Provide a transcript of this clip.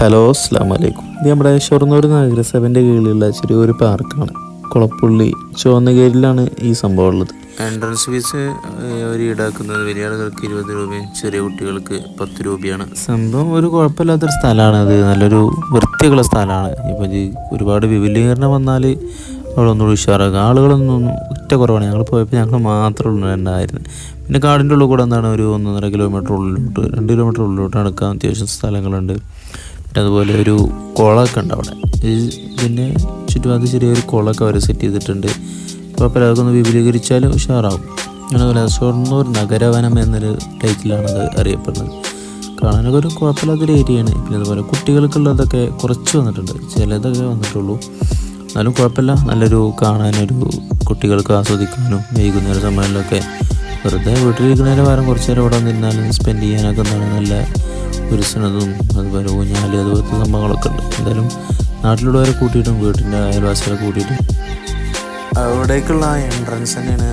Hello അസ്സാം വലൈക്കും ഇത് നമ്മുടെ ഷൊർണൂർ നഗരസഭന്റെ കീഴിലുള്ള ചെറിയൊരു പാർക്കാണ്. കുളപ്പുള്ളി ചുവന്നകേരിലാണ് ഈ സംഭവം ഉള്ളത്. എൻട്രൻസ് ഫീസ് അവർ ഈടാക്കുന്നത് വലിയ ആളുകൾക്ക് ഇരുപത് രൂപയും ചെറിയ കുട്ടികൾക്ക് പത്ത് രൂപയാണ്. സംഭവം ഒരു കുഴപ്പമില്ലാത്തൊരു സ്ഥലമാണ് അത്. നല്ലൊരു വൃത്തിയുള്ള സ്ഥലമാണ്. ഇപ്പോൾ ഒരുപാട് വിപുലീകരണം വന്നാൽ അവിടെ ഒന്നുകൂടി ഉഷാറാക്കുക ആളുകളൊന്നും ഒറ്റ കുറവാണ്. ഞങ്ങൾ പോയപ്പോൾ ഞങ്ങൾ മാത്രമേ ഉള്ളൂ ഉണ്ടായിരുന്നു പിന്നെ കാടിന്റെ ഉള്ളിൽ കൂടെ എന്താണ്? ഒരു ഒന്നൊന്നര കിലോമീറ്റർ ഉള്ളിലോട്ട് രണ്ട് കിലോമീറ്റർ ഉള്ളിലോട്ട് നടക്കാൻ അത്യാവശ്യം സ്ഥലങ്ങളുണ്ട്. അതുപോലെ ഒരു കുളമൊക്കെ ഉണ്ട് അവിടെ. ഇതിന്റെ ചുറ്റുഭാഗത്ത് ചെറിയൊരു കുളമൊക്കെ അവർ സെറ്റ് ചെയ്തിട്ടുണ്ട്. അപ്പോൾ ഒന്ന് വിപുലീകരിച്ചാൽ ഉഷാറാവും. അതുപോലെ ഷൊർണൂർ നഗരവനം എന്നൊരു അത് അറിയപ്പെടുന്നത്. കാണാനൊക്കെ ഒരു കുഴപ്പമില്ലാത്തൊരു ഏരിയയാണ് പിന്നെ അതുപോലെ കുട്ടികൾക്കുള്ളതൊക്കെ കുറച്ച് വന്നിട്ടുണ്ട്. ചിലതൊക്കെ വന്നിട്ടുള്ളൂ. എന്നാലും കുഴപ്പമില്ല. നല്ലൊരു കാണാനൊരു കുട്ടികൾക്ക് ആസ്വദിക്കാനും വൈകുന്നേര സമയങ്ങളിലൊക്കെ വെറുതെ വീട്ടിലിരിക്കുന്നതിന് പകരം കുറച്ച് നേരം ഇവിടെ നിന്നാലും സ്പെൻഡ് ചെയ്യാനൊക്കെ എന്താണ് നല്ല ഉരുസനതും അതുപോലെ ഊഞ്ഞാൽ അതുപോലത്തെ സംഭവങ്ങളൊക്കെ ഉണ്ട്. എന്തായാലും നാട്ടിലുള്ളവരെ കൂട്ടിയിട്ടും വീട്ടിന്റെ അയൽവാസികളെ കൂട്ടിയിട്ടും അവിടേക്കുള്ള എൻട്രൻസ് തന്നെയാണ്